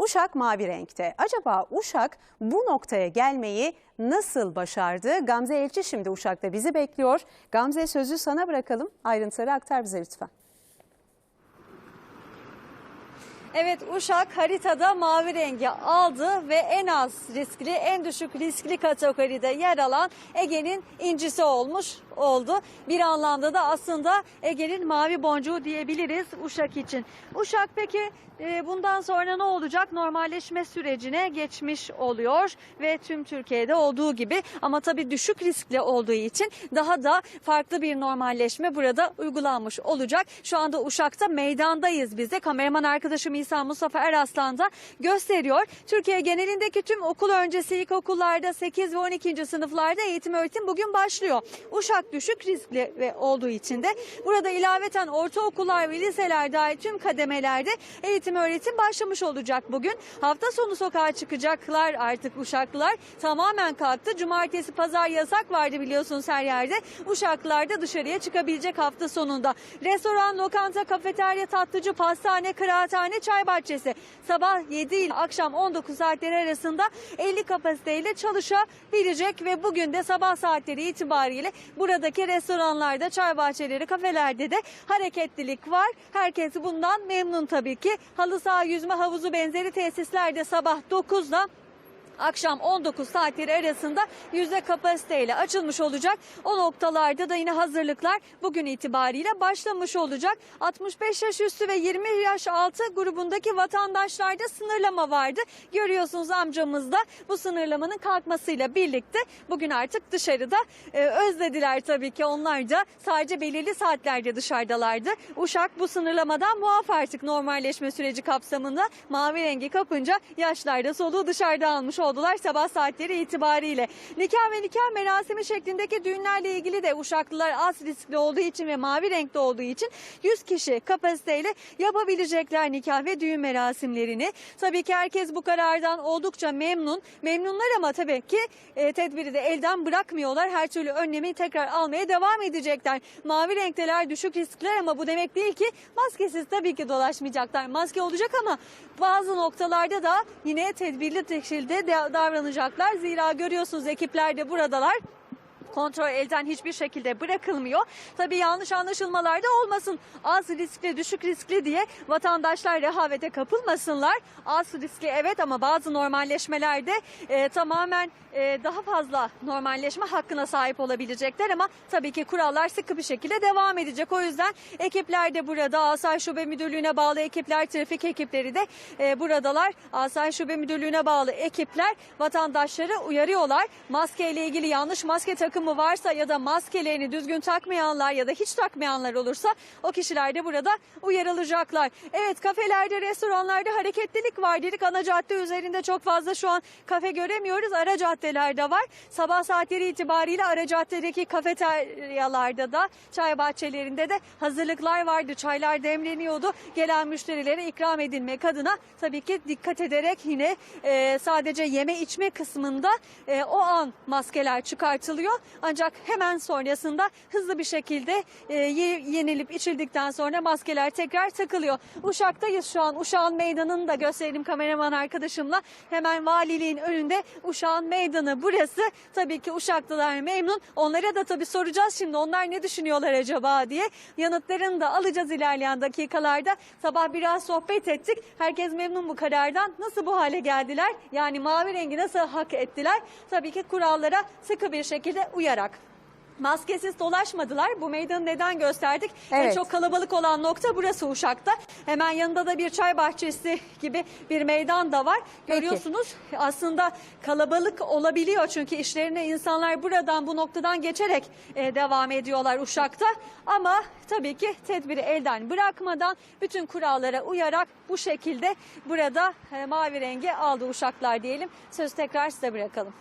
Uşak mavi renkte. Acaba Uşak bu noktaya gelmeyi nasıl başardı? Gamze Elçi şimdi Uşak'ta bizi bekliyor. Gamze sözü sana bırakalım. Ayrıntıları aktar bize lütfen. Evet Uşak haritada mavi rengi aldı ve en az riskli, en düşük riskli kategoride yer alan Ege'nin incisi olmuş oldu. Bir anlamda da aslında Ege'nin mavi boncuğu diyebiliriz Uşak için. Uşak peki e, bundan sonra ne olacak? Normalleşme sürecine geçmiş oluyor ve tüm Türkiye'de olduğu gibi ama tabii düşük riskli olduğu için daha da farklı bir normalleşme burada uygulanmış olacak. Şu anda Uşak'ta meydandayız biz de. Kameraman arkadaşım İsa Mustafa Eraslan da gösteriyor. Türkiye genelindeki tüm okul öncesi ilkokullarda 8 ve 12. sınıflarda eğitim öğretim bugün başlıyor. Uşak düşük riskli ve olduğu için de burada ilaveten ortaokullar ve liseler dahil tüm kademelerde eğitim öğretim başlamış olacak bugün. Hafta sonu sokağa çıkacaklar artık Uşaklılar. Tamamen kalktı. Cumartesi pazar yasak vardı biliyorsunuz her yerde. Uşaklılar da dışarıya çıkabilecek hafta sonunda. Restoran, lokanta, kafeterya, tatlıcı, pastane, kıraathane, çay bahçesi. Sabah 7 ile akşam 19 saatleri arasında 50 kapasiteyle çalışabilecek ve bugün de sabah saatleri itibariyle buradaki restoranlarda, çay bahçeleri, kafelerde de hareketlilik var. Herkes bundan memnun tabii ki. Halı saha, yüzme havuzu benzeri tesislerde sabah 9'da akşam 19 saatleri arasında yüzde kapasiteyle açılmış olacak. O noktalarda da yine hazırlıklar bugün itibariyle başlamış olacak. 65 yaş üstü ve 20 yaş altı grubundaki vatandaşlarda sınırlama vardı. Görüyorsunuz amcamız da bu sınırlamanın kalkmasıyla birlikte bugün artık dışarıda e, özlediler tabii ki onlar da sadece belirli saatlerde dışarıdalardı. Uşak bu sınırlamadan muaf artık normalleşme süreci kapsamında mavi rengi kapınca yaşlarda soluğu dışarıda almış oldular sabah saatleri itibariyle. Nikah ve nikah merasimi şeklindeki düğünlerle ilgili de Uşaklılar az riskli olduğu için ve mavi renkte olduğu için 100 kişi kapasiteyle yapabilecekler nikah ve düğün merasimlerini. Tabii ki herkes bu karardan oldukça memnun. Memnunlar ama tabii ki e, tedbiri de elden bırakmıyorlar. Her türlü önlemi tekrar almaya devam edecekler. Mavi renkteler düşük riskler ama bu demek değil ki maskesiz tabii ki dolaşmayacaklar. Maske olacak ama bazı noktalarda da yine tedbirli şekilde de- davranacaklar. Zira görüyorsunuz ekipler de buradalar kontrol elden hiçbir şekilde bırakılmıyor. Tabii yanlış anlaşılmalar da olmasın. Az riskli, düşük riskli diye vatandaşlar rehavete kapılmasınlar. Az riskli evet ama bazı normalleşmelerde e, tamamen e, daha fazla normalleşme hakkına sahip olabilecekler ama tabii ki kurallar sıkı bir şekilde devam edecek. O yüzden ekipler de burada. Asayiş Şube Müdürlüğü'ne bağlı ekipler, trafik ekipleri de e, buradalar. Asayiş Şube Müdürlüğü'ne bağlı ekipler vatandaşları uyarıyorlar. Maske ile ilgili yanlış maske takımı varsa ya da maskelerini düzgün takmayanlar ya da hiç takmayanlar olursa o kişiler de burada uyarılacaklar. Evet kafelerde, restoranlarda hareketlilik var dedik. Ana cadde üzerinde çok fazla şu an kafe göremiyoruz. Ara caddelerde var. Sabah saatleri itibariyle ara caddedeki kafeteryalarda da çay bahçelerinde de hazırlıklar vardı. Çaylar demleniyordu. Gelen müşterilere ikram edilmek adına tabii ki dikkat ederek yine e, sadece yeme içme kısmında e, o an maskeler çıkartılıyor. Ancak hemen sonrasında hızlı bir şekilde e, ye- yenilip içildikten sonra maskeler tekrar takılıyor. Uşak'tayız şu an. Uşak'ın meydanını da gösterelim kameraman arkadaşımla. Hemen valiliğin önünde Uşak'ın meydanı burası. Tabii ki Uşaklılar memnun. Onlara da tabii soracağız şimdi onlar ne düşünüyorlar acaba diye. Yanıtlarını da alacağız ilerleyen dakikalarda. Sabah biraz sohbet ettik. Herkes memnun bu karardan. Nasıl bu hale geldiler? Yani mavi rengi nasıl hak ettiler? Tabii ki kurallara sıkı bir şekilde uyarak. Maskesiz dolaşmadılar. Bu meydanı neden gösterdik? En Evet. çok kalabalık olan nokta burası Uşak'ta. Hemen yanında da bir çay bahçesi gibi bir meydan da var. Peki. Görüyorsunuz aslında kalabalık olabiliyor çünkü işlerine insanlar buradan bu noktadan geçerek e, devam ediyorlar Uşak'ta. Ama tabii ki tedbiri elden bırakmadan bütün kurallara uyarak bu şekilde burada e, mavi rengi aldı Uşaklar diyelim. Söz tekrar size bırakalım.